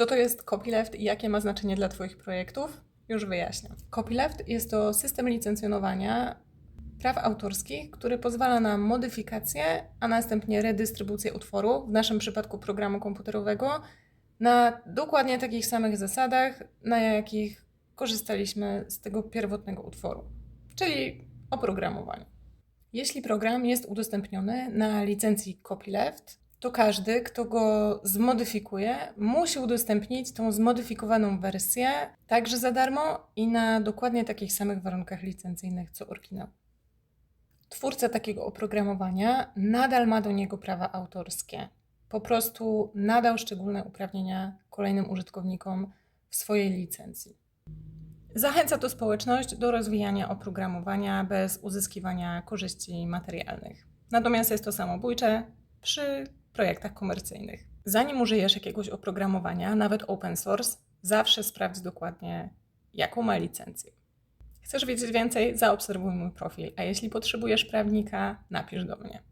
Co to jest copyleft i jakie ma znaczenie dla Twoich projektów? Już wyjaśniam. Copyleft jest to system licencjonowania praw autorskich, który pozwala na modyfikację, a następnie redystrybucję utworu, w naszym przypadku programu komputerowego, na dokładnie takich samych zasadach, na jakich korzystaliśmy z tego pierwotnego utworu, czyli oprogramowanie. Jeśli program jest udostępniony na licencji copyleft, to każdy, kto go zmodyfikuje, musi udostępnić tą zmodyfikowaną wersję także za darmo i na dokładnie takich samych warunkach licencyjnych co oryginał. Twórca takiego oprogramowania nadal ma do niego prawa autorskie. Po prostu nadał szczególne uprawnienia kolejnym użytkownikom w swojej licencji. Zachęca to społeczność do rozwijania oprogramowania bez uzyskiwania korzyści materialnych. Natomiast jest to samobójcze przy projektach komercyjnych. Zanim użyjesz jakiegoś oprogramowania, nawet open source, zawsze sprawdź dokładnie, jaką ma licencję. Chcesz wiedzieć więcej? Zaobserwuj mój profil, a jeśli potrzebujesz prawnika, napisz do mnie.